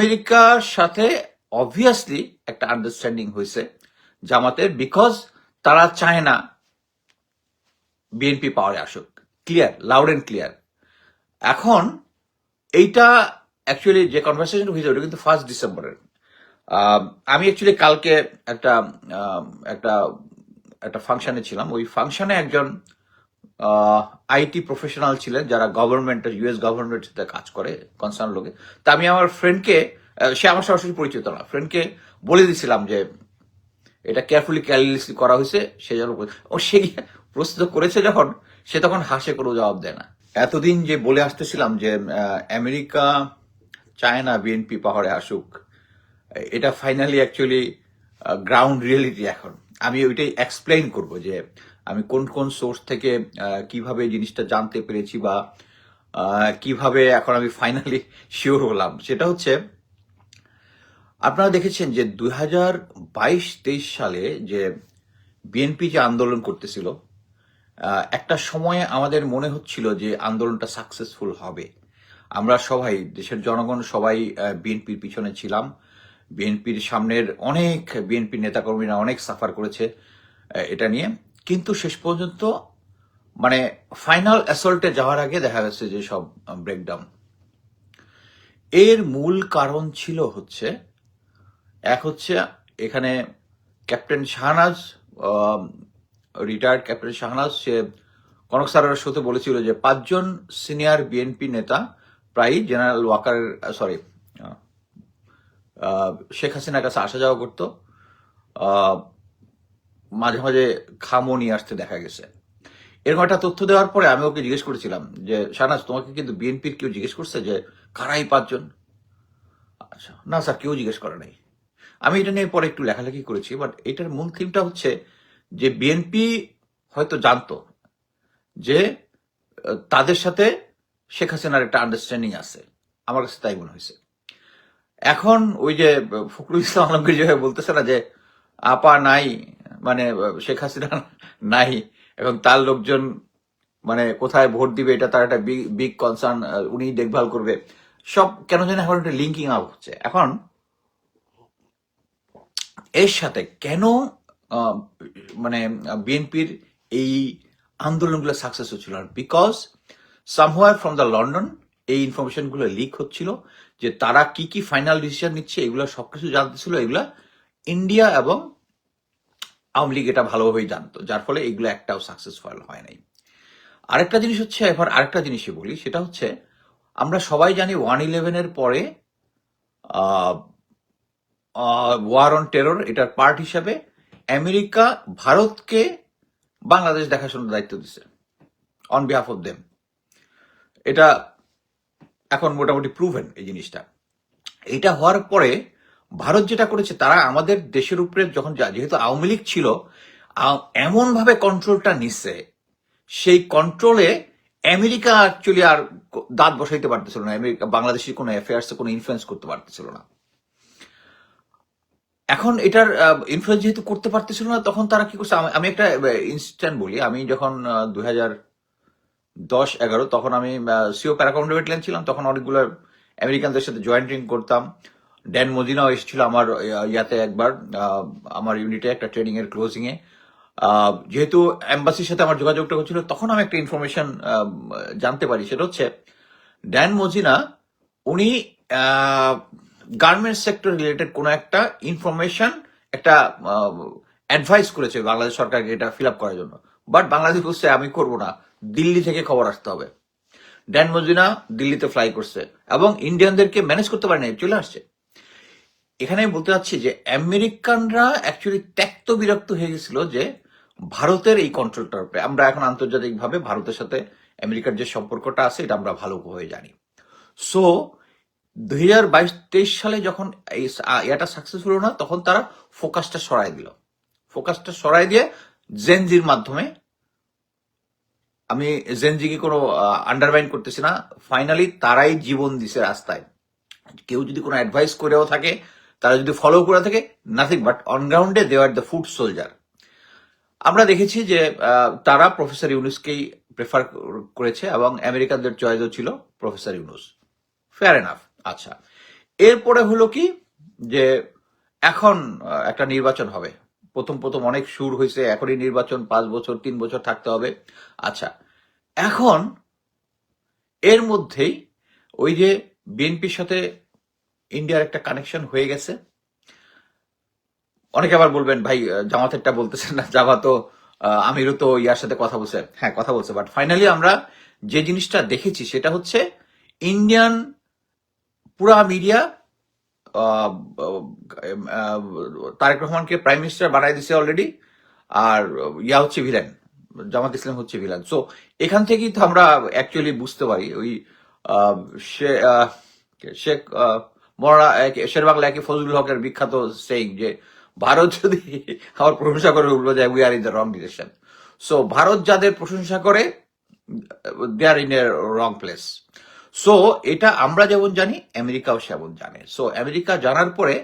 আমেরিকার সাথে অবভিয়াসলি একটা আন্ডারস্ট্যান্ডিং হয়েছে জামাতের বিকজ তারা চায় না বিএনপি পাওয়ারে আসুক। ক্লিয়ার লাউড অ্যান্ড ক্লিয়ার এখন এইটা অ্যাকচুয়ালি যে কনভারসেশন হয়েছে, ওটা কিন্তু ফার্স্ট ডিসেম্বরের আমি অ্যাকচুয়ালি কালকে একটা একটা একটা ফাংশানে ছিলাম। ওই ফাংশানে একজন আইটি প্রফেশনাল ছিলেন যারা গভর্নমেন্টের ইউএস গভর্নমেন্টের সাথে কাজ করে কনসার্ন লোকে। তা আমি আমার ফ্রেন্ডকে সে আমার সরাসরি পরিচিত না। ফ্রেন্ডকে বলে দিয়েছিলাম যে, এটা কেয়ারফুলি ক্যালিসলি করা হয়েছে, সে যেন ও সে প্রস্তুত করেছে যখন, সে তখন হাসে, কোনো জবাব দেয় না। এতদিন যে বলে আসতেছিলাম যে আমেরিকা চায় না বিএনপি পাহাড়ে আসুক, এটা ফাইনালি অ্যাকচুয়ালি গ্রাউন্ড রিয়েলিটি এখন। আমি ওইটাই এক্সপ্লেইন করব যে আমি কোন কোন সোর্স থেকে কীভাবে জিনিসটা জানতে পেরেছি বা কীভাবে এখন আমি ফাইনালি শিওর হলাম? সেটা হচ্ছে, আপনারা দেখেছেন যে দুই হাজার বাইশ, তেইশ সালে যে বিএনপি যে আন্দোলন করতেছিল একটা সময়ে আমাদের মনে হচ্ছিল যে আন্দোলনটা সাকসেসফুল হবে। আমরা সবাই, দেশের জনগণ সবাই বিএনপির পিছনে ছিলাম। বিএনপির সামনের অনেক বিএনপি নেতাকর্মীরা অনেক সাফার করেছে এটা নিয়ে। কিন্তু শেষ পর্যন্ত মানে ফাইনাল অ্যাসল্টে যাওয়ার আগে দেখা গেছে যে সব ব্রেকডাউন এর মূল কারণ ছিল হচ্ছে, এক হচ্ছে এখানে captain Shahnaz retired captain Shahnaz, সে কনক স্যারের সাথে বলেছিল যে পাঁচজন সিনিয়র বিএনপি নেতা, প্রায় জেনারেল ওয়াকার সরি শেখ হাসিনার কাছে আসা যাওয়া করতো মাঝে মাঝে খামও নিয়ে আসতে দেখা গেছে। এরকম একটা তথ্য দেওয়ার পরে আমি ওকে জিজ্ঞেস করেছিলাম যে, শাহনাজ, তোমাকে কিন্তু বিএনপির কেউ জিজ্ঞেস করছে যে, কারাই পাঁচজন? আচ্ছা না স্যার, কেউ জিজ্ঞেস করে নাই। আমি এটা নিয়ে পরে একটু লেখালেখি করেছি বাট এটার মূল থিমটা হচ্ছে যে, বিএনপি হয়তো জানতো যে, তাদের সাথে শেখ হাসিনার একটা আন্ডারস্ট্যান্ডিং আছে। আমার কাছে তাই মনে হয়েছে। এখন ওই যে ফখরুল ইসলাম আলমগীর যেভাবে বলতেছে না যে, আপা নাই মানে শেখ হাসিনা নাই এবং তার লোকজন মানে কোথায় ভোট দিবে এটা তার একটা বিগ কনসার্ন উনি দেখভাল করবে। সব কেন জানি এখন একটা লিঙ্কিং আপ হচ্ছে। এখন এর সাথে কেন মানে বিএনপির এই আন্দোলনগুলো সাকসেস হচ্ছিল? Because somewhere from the London এই ইনফরমেশনগুলো লিক হচ্ছিল যে তারা কি কি ফাইনাল ডিসিশন নিচ্ছে, এগুলো সবকিছু জানতেছিল, এগুলা ইন্ডিয়া এবং আওয়ামী লীগ এটা ভালোভাবেই জানতো, যার ফলে এগুলো একটাও সাকসেসফুল হয় নাই। আরেকটা জিনিস হচ্ছে, এবার আরেকটা জিনিসই বলি, সেটা হচ্ছে আমরা সবাই জানি ওয়ান ইলেভেনের পরে ওয়ার অন টেরর এটার পার্ট হিসাবে আমেরিকা ভারতকে বাংলাদেশ দেখাশোনার দায়িত্ব দিচ্ছে অন বিহাফ অফ দেম এটা এখন মোটামুটি প্রুভেন এই জিনিসটা। এটা হওয়ার পরে ভারত যেটা করেছে, তারা আমাদের দেশের উপরে যখন যেহেতু আওয়ামী লীগ ছিল এমন ভাবে কন্ট্রোলটা নিচ্ছে, সেই কন্ট্রোলে আমেরিকা অ্যাকচুয়ালি আর দাঁত বসাইতে পারতেছিল না। আমেরিকা বাংলাদেশের কোনো অ্যাফেয়ার্সে কোনো ইনফ্লুয়েন্স করতে পারতেছিল না। এখন এটার ইনফ্লুয়েন্স যেহেতু করতে পারতেছিল না, তখন তারা কি করছে? আমি- একটা ইনস্ট্যান্ট বলি। আমি যখন দুই হাজার দশ এগারো, তখন আমি সিও ব্যাটালিয়ান ছিলাম, তখন অনেকগুলো আমেরিকানদের সাথে জয়েন্টিং করতাম। ড্যান মদিনাও এসেছিল আমার ইয়াতে একবার আমার ইউনিটে একটা ট্রেনিং এর ক্লোজিং এ। যেহেতু এম্বাসির সাথে আমার যোগাযোগটা হচ্ছিল, তখন আমি একটা ইনফরমেশন জানতে পারি। সেটা হচ্ছে ড্যান মজিনা উনি গার্মেন্টস সেক্টর রিলেটেড কোনো একটা ইনফরমেশন একটা অ্যাডভাইস করেছে বাংলাদেশ সরকারকে এটা ফিল আপ করার জন্য। বাট বাংলাদেশ বলছে, আমি করব না। দিল্লি থেকে খবর আসতে হবে। ড্যান মজিনা দিল্লিতে ফ্লাই করছে এবং ইন্ডিয়ানদেরকে ম্যানেজ করতে পারেনি চলে আসছে। এখানে বলতে চাচ্ছি যে আমেরিকানরা অ্যাকচুয়ালি ত্যক্ত বিরক্ত হয়ে গেছিল যে ভারতের এই কন্ট্রোলটার উপরে। আমরা এখন আন্তর্জাতিকভাবে ভারতের সাথে আমেরিকার যে সম্পর্কটা আছে, এটা আমরা ভালোভাবে জানি। সো দুই হাজার বাইশ তেইশ সালে যখন এই এটা সাকসেস হলো না, তখন তারা ফোকাসটা সরাই দিল। ফোকাসটা সরাই দিয়ে জেনজির মাধ্যমে, আমি জেনজিকে কোনো আন্ডারমাইন করতেছি না। ফাইনালি তারাই জীবন দিছে রাস্তায়। কেউ যদি কোনো অ্যাডভাইস করেও থাকে তারা যদি ফলো করে থাকে নাথিং বাট অন গ্রাউন্ডে they are the food soldier আমরা দেখেছি যে তারা প্রফেসর ইউনুসকেই প্রেফার করেছে এবং আমেরিকানদের চয়েসও ছিল প্রফেসর ইউনুস। ফেয়ার এনাফ আচ্ছা। এরপরে হলো কি, যে এখন একটা নির্বাচন হবে। প্রথম প্রথম অনেক সুর হয়েছে, এখনই নির্বাচন, পাঁচ বছর, তিন বছর থাকতে হবে। আচ্ছা এখন এর মধ্যেই ওই যে বিএনপির সাথে ইন্ডিয়ার একটা কানেকশন হয়ে গেছে। অনেকে আবার বলবেন ভাই জামাতেরটা বলতেছেন না। জামাতও আহ, আমিরও তো ইয়ার সাথে কথা বলছে। হ্যাঁ কথা বলছে। বাট ফাইনালি আমরা যে জিনিসটা দেখেছি সেটা হচ্ছে ইন্ডিয়ান পুরা মিডিয়া তারেক রহমানকে প্রাইম মিনিস্টার বানাই দিছে অলরেডি আর ইয়া হচ্ছে ভিলেন জামাত ইসলাম হচ্ছে ভিলেন সো এখান থেকেই তো আমরা অ্যাকচুয়ালি বুঝতে পারি। ওই শেখ মরা শের বাংলা একে ফজলুল হকের বিখ্যাত সেইং যে, ভারত যদি আমার প্রশংসা করে উঠল যায় we are in the wrong direction so Bharat যাদের প্রশংসা করে they are in a wrong place so এটা আমরা যেমন জানি, আমেরিকাও সেমন জানে। সো আমেরিকা জানার পরে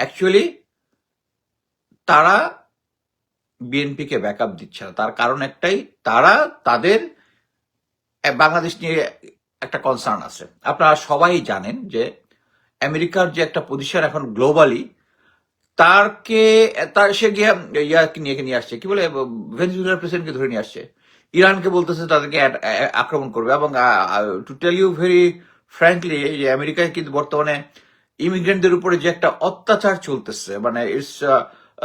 অ্যাকচুয়ালি তারা বিএনপিকে ব্যাকআপ দিচ্ছে না। তার কারণ একটাই, তারা তাদের বাংলাদেশ নিয়ে একটা কনসার্ন আছে। আপনারা সবাই জানেন যে আমেরিকার যে একটা পজিশন এখন গ্লোবালি তারকে, তার, সে গিয়ে ইয়াকে নিয়ে নিয়ে আসছে? কি বলে? ভেনেজুয়েলার প্রেসিডেন্টকে ধরে নিয়ে আসছে। ইরানকে বলতেছে তাদেরকে আক্রমণ করবে এবং to tell you very frankly যে আমেরিকায় কিন্তু বর্তমানে ইমিগ্রেন্টদের উপরে যে একটা অত্যাচার চলতেছে মানে it's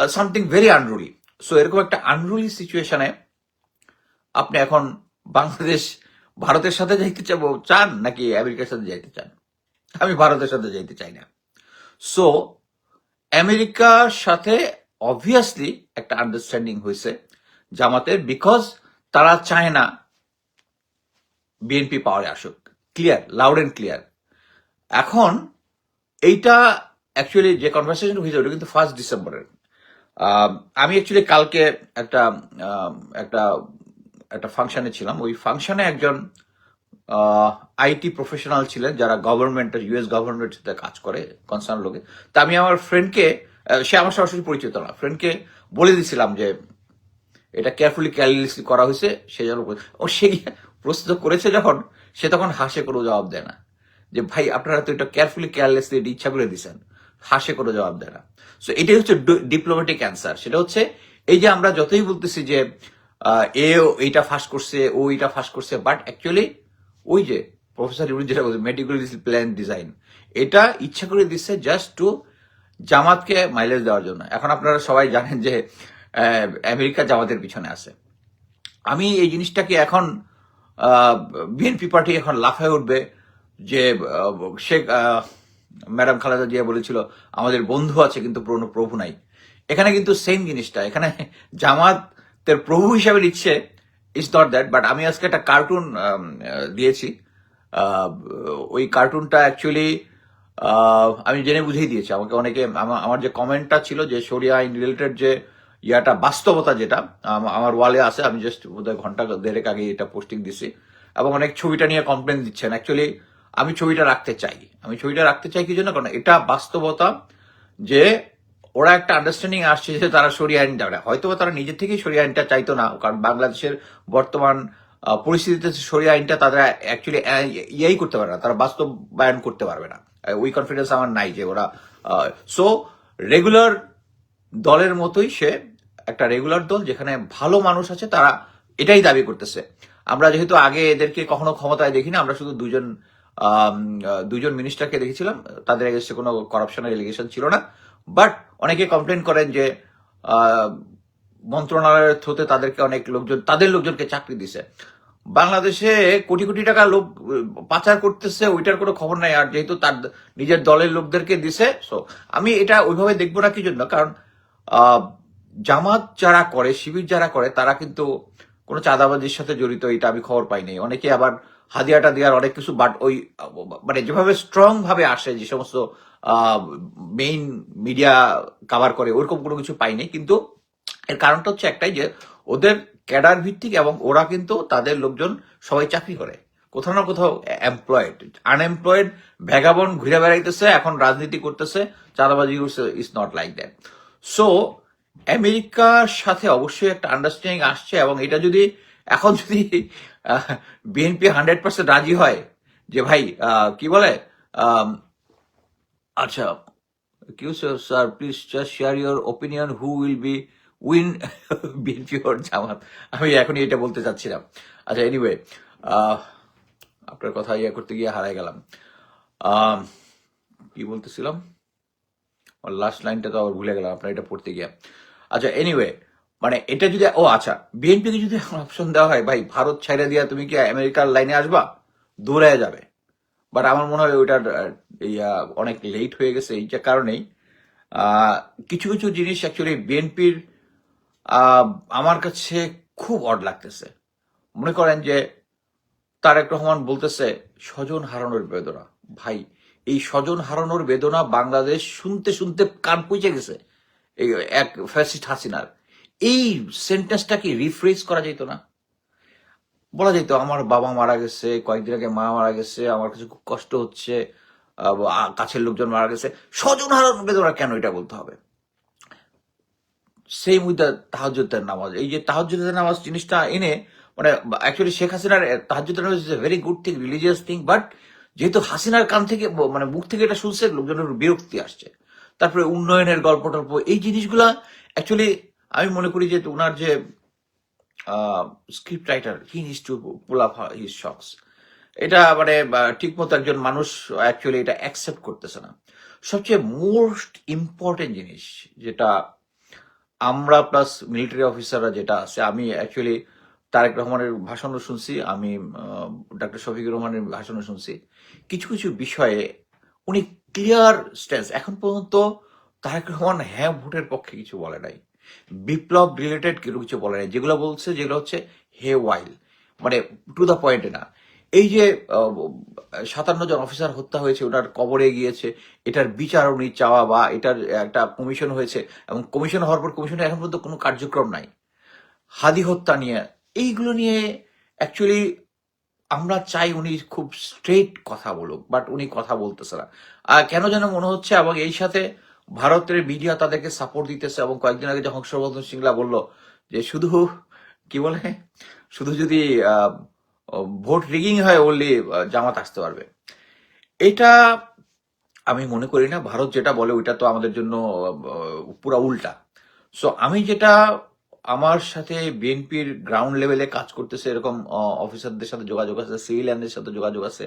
something very unruly so এরকম একটা আনরুলি সিচুয়েশনে আপনি এখন বাংলাদেশ, ভারতের সাথে যাইতে চাবো, চান নাকি আমেরিকার সাথে যাইতে চান? আমি ভারতের সাথে যাইতে চাই না। সো আমেরিকার সাথে অবভিয়াসলি একটা আন্ডারস্ট্যান্ডিং হয়েছে জামাতের বিকজ তারা চায় না বিএনপি পাওয়ারে আসুক। ক্লিয়ার লাউড এন্ড ক্লিয়ার এখন এইটা অ্যাকচুয়ালি যে কনভারসেশন হয়েছে, ওটা কিন্তু ফার্স্ট ডিসেম্বরের আমি অ্যাকচুয়ালি কালকে একটা একটা একটা ফাংশনে ছিলাম। ওই ফাংশনে একজন আইটি প্রফেশনাল ছিলেন যারা গভর্নমেন্টের ইউএস গভর্নমেন্টের সাথে কাজ করে কনসার্ন লোকে। তা আমি আমার ফ্রেন্ডকে সে আমার সরাসরি পরিচিত না। ফ্রেন্ডকে বলে দিয়েছিলাম যে, এটা কেয়ারফুলি ক্যালকুলেশন করা হয়েছে, সে যেন ও সে প্রস্তুত করেছে যখন, সে তখন হাসে কোনো জবাব দেয় না। যে, ভাই, আপনারা তো এটা কেয়ারফুলি কেয়ারলেসলি ইচ্ছা করে দিছেন, হাসে কোনো জবাব দেয় না। সো এটাই হচ্ছে ডিপ্লোম্যাটিক অ্যান্সার সেটা হচ্ছে, এই যে আমরা যতই বলতেছি যে এ এইটা ফাঁস করছে, ও এটা ফাঁস করছে বাট অ্যাকচুয়ালি ওই যে প্রফেসর ইউনি যেটা বলছে মেডিকেল প্ল্যান ডিজাইন এটা ইচ্ছা করে দিচ্ছে জাস্ট টু জামাতকে মাইলেজ দেওয়ার জন্য। এখন আপনারা সবাই জানেন যে আমেরিকা জামাতের পিছনে আছে। আমি এই জিনিসটাকে এখন বিএনপি পার্টি এখন লাফায় উঠবে যে শেখ ম্যাডাম খালেদা জিয়া বলেছিল, আমাদের বন্ধু আছে কিন্তু কোনো প্রভু নাই। এখানে কিন্তু সেম জিনিসটা। এখানে জামাতের প্রভু হিসাবে নিচ্ছে ইজ নট দ্যাট বাট আমি আজকে একটা কার্টুন দিয়েছি। ওই কার্টুনটা অ্যাকচুয়ালি আমি জেনে বুঝেই দিয়েছি। আমাকে অনেকে আমার যে কমেন্টটা ছিল যে সরিয়া আইন রিলেটেড যে ইয়াটা, বাস্তবতা যেটা আমার ওয়ালে আছে, আমি জাস্ট বোধহয় ঘণ্টা দেড়েক আগে এটা পোস্টিং দিছি। এবং অনেক ছবিটা নিয়ে কমপ্লেন দিচ্ছেন। অ্যাকচুয়ালি আমি ছবিটা রাখতে চাই। আমি ছবিটা রাখতে চাই কি জন্য? কারণ এটা বাস্তবতা যে ওরা একটা আন্ডারস্ট্যান্ডিং আসছে যে তারা সরিয়ে আইন যাবে হয়তো বা তারা নিজের থেকেই সরিয়ে আইনটা চাইতো না, কারণ বাংলাদেশের বর্তমান পরিস্থিতিতে সরিয়ে আইনটা তারা অ্যাকচুয়ালি ইয়াই করতে পারবে না, তারা বাস্তবায়ন করতে পারবে না। ওই কনফিডেন্স আমার নাই যে ওরা সো রেগুলার দলের মতোই সে একটা রেগুলার দল যেখানে ভালো মানুষ আছে তারা এটাই দাবি করতেছে। আমরা যেহেতু আগে এদেরকে কখনো ক্ষমতায় দেখিনি, আমরা শুধু দুজন দুজন মিনিস্টারকে দেখেছিলাম, তাদের এগেস্টে কোনো করাপশনের এলিগেশন ছিল না। বাট অনেকে কমপ্লেন করেন যে মন্ত্রণালয়ের থ্রুতে তাদেরকে অনেক লোকজন তাদের লোকজনকে চাকরি দিছে। বাংলাদেশে কোটি কোটি টাকা লোক, পাচার করতেছে, ওইটার কোনো খবর নাই। আর যেহেতু তার নিজের দলের লোকদেরকে দিছে সো আমি এটা ওইভাবে দেখব না কি জন্য? কারণ জামাত যারা করে, শিবির যারা করে, তারা কিন্তু কোনো চাঁদাবাজির সাথে জড়িত, এটা আমি খবর পাইনি অনেকে আবার হাদিয়াটা দেওয়ার অনেক কিছু বাট ওই মানে যেভাবে স্ট্রং ভাবে আসে যে সমস্ত মেইন মিডিয়া কাভার করে, ওরকম কোনো কিছু পাইনি। কিন্তু এর কারণটা হচ্ছে একটাই যে, ওদের ক্যাডার ভিত্তিক এবং ওরা কিন্তু তাদের লোকজন সবাই চাকরি করে। কোথাও না কোথাও এমপ্লয়েড আনএমপ্লয়েড ভ্যাগাবন ঘুরে বেড়াইতেছে, এখন রাজনীতি করতেছে, চাঁদাবাজি করছে is not like that so আমেরিকার সাথে অবশ্যই একটা আন্ডারস্ট্যান্ডিং আসছে এবং এটা যদি, এখন যদি বিএনপি হান্ড্রেড পার্সেন্ট রাজি হয়, যে ভাই কি বলে আচ্ছা Q sir please just share your opinion who will be win BNP or Jamaat? আমি এখনই এটা বলতে চাচ্ছিলাম। আচ্ছা এনিওয়ে আপনার কথা ইয়ে করতে গিয়ে হারাই গেলাম। কি বলতেছিলাম? লাস্ট লাইনটা তো আবার ভুলে গেলাম, আপনার এটা পড়তে গিয়ে। আচ্ছা এনিওয়ে মানে এটা যদি, ও আচ্ছা বিএনপিকে যদি অপশন দেওয়া হয়, ভাই, ভারত ছেড়ে দিয়া তুমি কি আমেরিকার লাইনে আসবা? দৌড়ে যাবে। বাট আমার মনে হয় ওইটার অনেক লেট হয়ে গেছে এই কারণেই। কিছু কিছু জিনিস অ্যাকচুয়ালি বিএনপির আমার কাছে খুব অড লাগতেছে। মনে করেন যে তারেক রহমান বলতেছে, স্বজন হারানোর বেদনা। ভাই, এই স্বজন হারানোর বেদনা বাংলাদেশ শুনতে শুনতে কান পৌঁছে গেছে। এক ফ্যাসিস্ট হাসিনার। এই সেন্টেন্সটা কি রিফ্রেশ করা যেত না? বলা যেত, আমার বাবা মারা গেছে, কয়েকদিন আগে মা মারা গেছে, আমার কাছে খুব কষ্ট হচ্ছে কাছের লোকজন মারা গেছে। স্বজন হারানোর বেদনা কেন এটা বলতে হবে? সেই মুদ্রা তাহাজুদের নামাজ, এই যে তাহাজুদের নামাজ জিনিসটা এনে মানে অ্যাকচুয়ালি শেখ হাসিনার তাহাজুদের নামাজ is a very good thing religious thing but যেহেতু হাসিনার কান থেকে মানে মুখ থেকে এটা শুনছে, লোকজনের বিরক্তি আসছে। তারপরে উন্নয়নের গল্প টল্প এই জিনিসগুলা অ্যাকচুয়ালি আমি মনে করি যে ওনার যে script writer he needs to pull up his shocks এটা মানে ঠিক মতো একজন মানুষ অ্যাকচুয়ালি এটা অ্যাকসেপ্ট করতেছে না। সবচেয়ে মোস্ট ইম্পর্টেন্ট জিনিস যেটা আমরা প্লাস মিলিটারি অফিসাররা যেটা আছে, আমি অ্যাকচুয়ালি তারেক রহমানের ভাষণও শুনছি, আমি ডক্টর শফিকুর রহমানের ভাষণও শুনছি। কিছু কিছু বিষয়ে উনি ক্লিয়ার স্ট্যান্স এখন পর্যন্ত তারেক রহমান হ্যাঁ ভোটের পক্ষে কিছু বলে নাই। বিপ্লব রিলেটেড কিছু কিছু বলে নাই। যেগুলো বলছে যেগুলো হচ্ছে হে ওয়াইল। মানে টু দ্য পয়েন্টে না। এই যে সাতান্ন জন অফিসার হত্যা হয়েছে, ওটার কবরে গিয়েছে, এটার বিচার উনি চাওয়া বা এটার একটা কমিশন হয়েছে এবং কমিশন হওয়ার পর কমিশনে এখন পর্যন্ত কোনো কার্যক্রম নাই। হাদি হত্যা নিয়ে, এইগুলো নিয়ে অ্যাকচুয়ালি আমরা চাই উনি খুব স্ট্রেট কথা বলুক বাট উনি কথা বলতেছে না। আর কেন যেন মনে হচ্ছে এবং এই সাথে ভারতের মিডিয়া তাদেরকে সাপোর্ট দিতেছে এবং কয়েকদিন আগে যে হংসবর্ধন সিংলা বলল যে শুধু, কি বলে? শুধু যদি ভোট রিগিং হয় ওনলি জামাত আসতে পারবে। এটা আমি মনে করি না, ভারত যেটা বলে ওইটা তো আমাদের জন্য পুরা উল্টা। সো আমি যেটা আমার সাথে বিএনপির গ্রাউন্ড লেভেলে কাজ করতেছে, এরকম অফিসারদের সাথে যোগাযোগ আছে সিভিলিয়ানদের সাথে যোগাযোগ আছে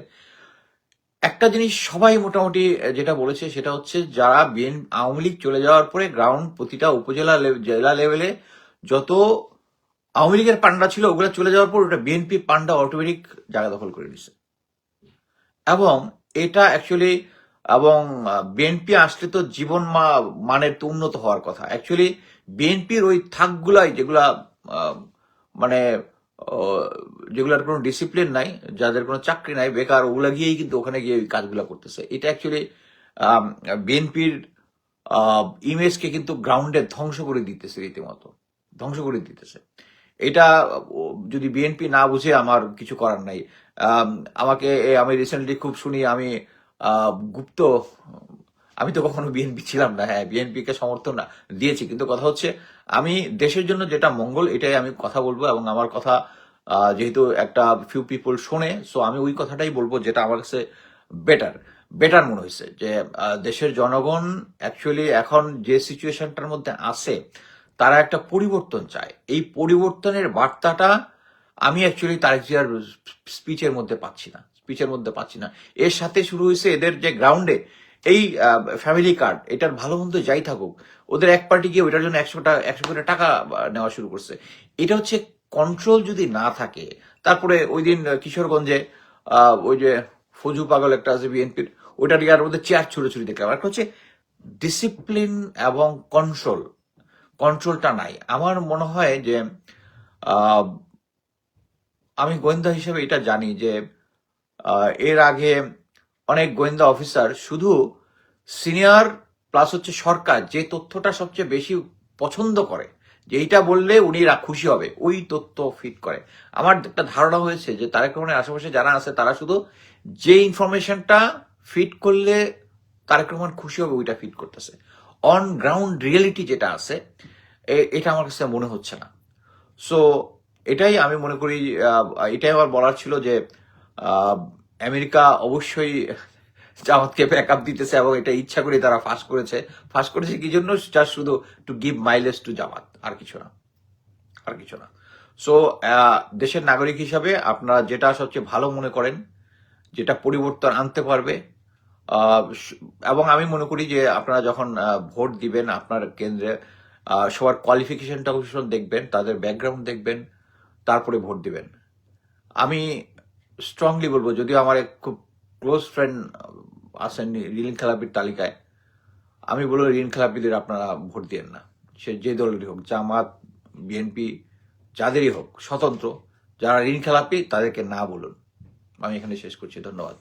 একটা জিনিস সবাই মোটামুটি যেটা বলেছে সেটা হচ্ছে যারা বিএন, আওয়ামী লীগ চলে যাওয়ার পরে গ্রাউন্ড প্রতিটা উপজেলা জেলা লেভেলে যত আওয়ামী লীগের পান্ডা ছিল ওগুলো চলে যাওয়ার পর ওটা বিএনপি পান্ডা অটোমেটিক জায়গা দখল করে নিছে। এবং এটা অ্যাকচুয়ালি এবং বিএনপি আসলে তো জীবন মানের তো উন্নত হওয়ার কথা। অ্যাকচুয়ালি বিএনপির ওই থাকগুলাই যেগুলা মানে যেগুলার কোনো ডিসিপ্লিন নাই, যাদের কোনো চাকরি নাই, বেকার, ওগুলা গিয়েই কিন্তু ওখানে গিয়ে ওই কাজগুলো করতেছে। এটা অ্যাকচুয়ালি বিএনপির ইমেজকে কিন্তু গ্রাউন্ডে ধ্বংস করে দিতেছে রীতিমতো। ধ্বংস করে দিতেছে। এটা যদি বিএনপি না বুঝে আমার কিছু করার নাই। আমাকে আমি রিসেন্টলি খুব শুনি, আমি গুপ্ত আমি তো কখনো বিএনপি ছিলাম না হ্যাঁ বিএনপি কে সমর্থন দিয়েছি। কিন্তু কথা হচ্ছে, আমি দেশের জন্য যেটা মঙ্গল, এটাই আমি কথা বলব এবং আমার কথা যেহেতু একটা ফিউ পিপল শোনে সো আমি ওই কথাটাই বলব যেটা আমার কাছে বেটার বেটার মনে হয়েছে যে দেশের জনগণ অ্যাকচুয়ালি এখন যে সিচুয়েশনটার মধ্যে আছে, তারা একটা পরিবর্তন চায়। এই পরিবর্তনের বার্তাটা আমি অ্যাকচুয়ালি তারেক জিয়ার স্পিচের মধ্যে পাচ্ছি না স্পিচের মধ্যে পাচ্ছি না। এর সাথে শুরু হয়েছে এদের যে গ্রাউন্ডে এই ফ্যামিলি কার্ড এটার ভালো মন্দ যাই থাকুক, ওদের এক পার্টি গিয়ে ওইটার জন্য একশো টাকা একশো কোটি টাকা নেওয়া শুরু করছে। এটা হচ্ছে কন্ট্রোল যদি না থাকে, তারপরে ওই দিন কিশোরগঞ্জে ওই যে ফজু পাগল একটা আছে বিএনপির ওইটা দিয়ে আর ওদের চেয়ার ছুড়ে দেখলাম একটা হচ্ছে ডিসিপ্লিন এবং কন্ট্রোল কন্ট্রোলটা নাই। আমার মনে হয় যে আমি গোয়েন্দা হিসেবে এটা জানি যে এর আগে অনেক গোয়েন্দা অফিসার, শুধু সিনিয়র প্লাস হচ্ছে সরকার, যে তথ্যটা সবচেয়ে বেশি পছন্দ করে, যে এইটা বললে উনি খুশি হবে, ওই তথ্য ফিট করে। আমার একটা ধারণা হয়েছে যে তারেক রহমানের আশেপাশে যারা আছে, তারা শুধু যে ইনফরমেশনটা ফিট করলে তারেক রহমান খুশি হবে, ওইটা ফিট করতেছে। অন গ্রাউন্ড রিয়েলিটি যেটা আছে এটা আমার কাছে মনে হচ্ছে না। সো এটাই আমি মনে করি এটাই আমার বলার ছিল যে আমেরিকা অবশ্যই জামাতকে ব্যাক আপ দিতেছে এবং এটা ইচ্ছা করে তারা ফাঁস করেছে। ফাঁস করেছে কি জন্য? জাস্ট শুধু to give mileage to Jamaat, আর কিছু না। আর কিছু না। সো দেশের নাগরিক হিসাবে আপনারা যেটা সবচেয়ে ভালো মনে করেন, যেটা পরিবর্তন আনতে পারবে এবং আমি মনে করি যে আপনারা যখন ভোট দিবেন আপনার কেন্দ্রে সবার কোয়ালিফিকেশনটা দেখবেন, তাদের ব্যাকগ্রাউন্ড দেখবেন, তারপরে ভোট দিবেন। আমি স্ট্রংলি বলব, যদিও আমার এক খুব ক্লোজ ফ্রেন্ড আসেন রিলিং খেলাপির তালিকায়, আমি বলব ঋণ খেলাপিদের আপনারা ভোট দিয়েন না। সে যে দলেরই হোক, জামাত বিএনপি যাদেরই হোক, স্বতন্ত্র, যারা ঋণ খেলাপি তাদেরকে না বলুন। আমি এখানে শেষ করছি, ধন্যবাদ।